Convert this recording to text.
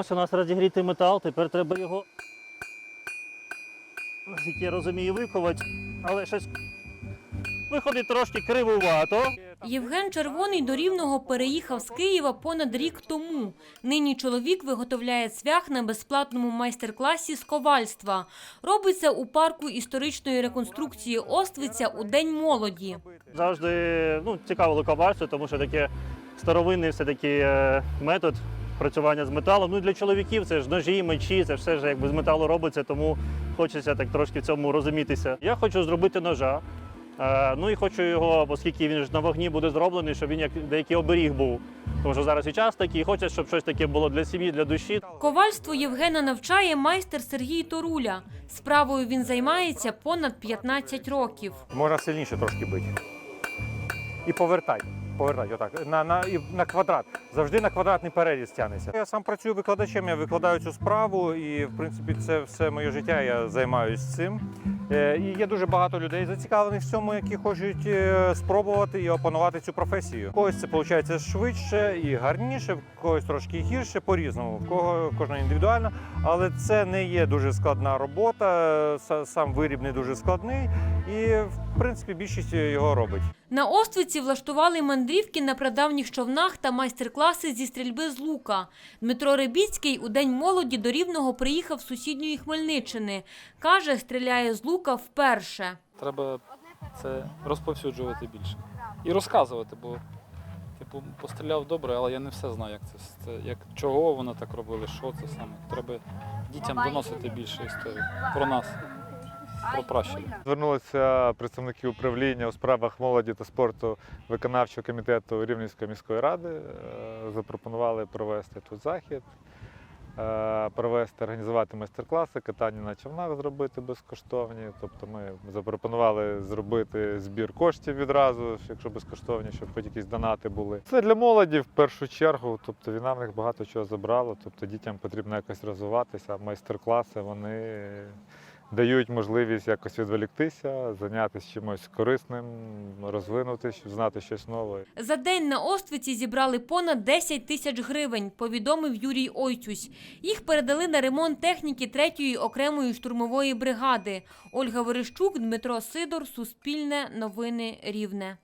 Ось у нас розігрітий метал, тепер треба його, наскільки я розумію, виковати, але щось виходить трошки кривувато. Євген Червоний до Рівного переїхав з Києва понад рік тому. Нині чоловік виготовляє цвях на безплатному майстер-класі з ковальства. Робиться у парку історичної реконструкції Оствиця у День молоді. Завжди ну, цікавило ковальство, тому що таке старовинний все-таки е, метод працювання з металом. Ну і для чоловіків це ж ножі, мечі, це все ж якби з металу робиться, тому хочеться так трошки в цьому розумітися. Я хочу зробити ножа. е, Ну і хочу його, оскільки він ж на вогні буде зроблений, щоб він як деякий оберіг був. Тому що зараз і час такий, хочеться, щоб щось таке було для сім'ї, для душі. Ковальство Євгена навчає майстер Сергій Торуля. Справою він займається понад 15 років. Можна сильніше трошки бити. І повертай. Повертай, отак. На, на, на квадрат. Завжди на квадратний переріз тягнеться. Я сам працюю викладачем, я викладаю цю справу, і в принципі це все моє життя. Я займаюся цим. Е, І є дуже багато людей зацікавлених в цьому, які хочуть е, спробувати і опанувати цю професію. У когось це виходить швидше і гарніше, в когось трошки гірше, по-різному. В кого кожна індивідуально, але це не є дуже складна робота. Сам виріб не дуже складний, і в принципі більшість його робить. На Оствиці влаштували мандрівки на прадавніх човнах та майстер-класи зі стрільби з лука. Дмитро Рибіцький у День молоді до Рівного приїхав з сусідньої Хмельниччини. Каже, стріляє з лука вперше. Треба це розповсюджувати більше. І розказувати, бо типу постріляв добре, але я не все знаю, як це, це як чого вони так робили, що це саме. Треба дітям доносити більше історії про нас, про пращурів. Звернулися представники управління у справах молоді та спорту виконавчого комітету Рівненської міської ради. Е, Запропонували провести тут захід, е, провести, організувати майстер-класи, катання на човнах зробити безкоштовні. Тобто ми запропонували зробити збір коштів відразу, якщо безкоштовні, щоб хоч якісь донати були. Це для молоді в першу чергу. Тобто війна в них багато чого забрала. Тобто дітям потрібно якось розвиватися. Майстер-класи вони дають можливість якось відволіктися, зайнятися чимось корисним, розвинутися, знати щось нове. За день на Оствиці зібрали понад 10 тисяч гривень, повідомив Юрій Ойцюсь. Їх передали на ремонт техніки 3-ї окремої штурмової бригади. Ольга Верещук, Дмитро Сидор, Суспільне, Новини Рівне.